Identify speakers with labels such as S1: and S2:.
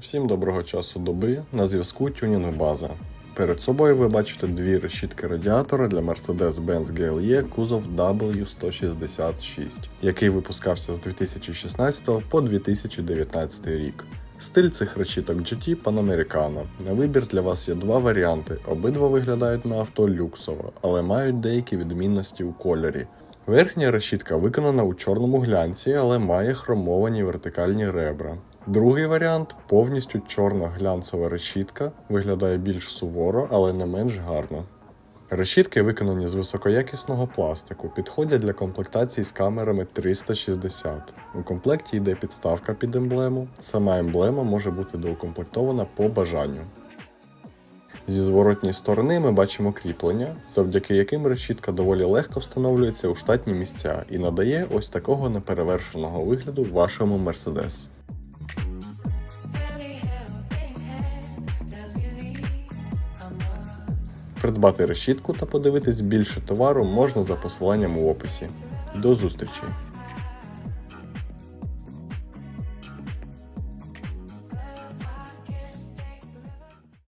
S1: Всім доброго часу доби. На зв'язку Тюнінг База. Перед собою ви бачите дві решітки радіатора для Mercedes-Benz GLE кузов W166, який випускався з 2016 по 2019 рік. Стиль цих решіток GT Panamericana. На вибір для вас є два варіанти. Обидва виглядають на авто люксово, але мають деякі відмінності у кольорі. Верхня решітка виконана у чорному глянці, але має хромовані вертикальні ребра. Другий варіант повністю чорна глянцева решітка, виглядає більш суворо, але не менш гарно. Решітки виконані з високоякісного пластику, підходять для комплектації з камерами 360. У комплекті йде підставка під емблему. Сама емблема може бути доукомплектована по бажанню. Зі зворотньої сторони ми бачимо кріплення, завдяки яким решітка доволі легко встановлюється у штатні місця і надає ось такого неперевершеного вигляду вашому Mercedes. Придбати решітку та подивитись більше товару можна за посиланням у описі. До зустрічі!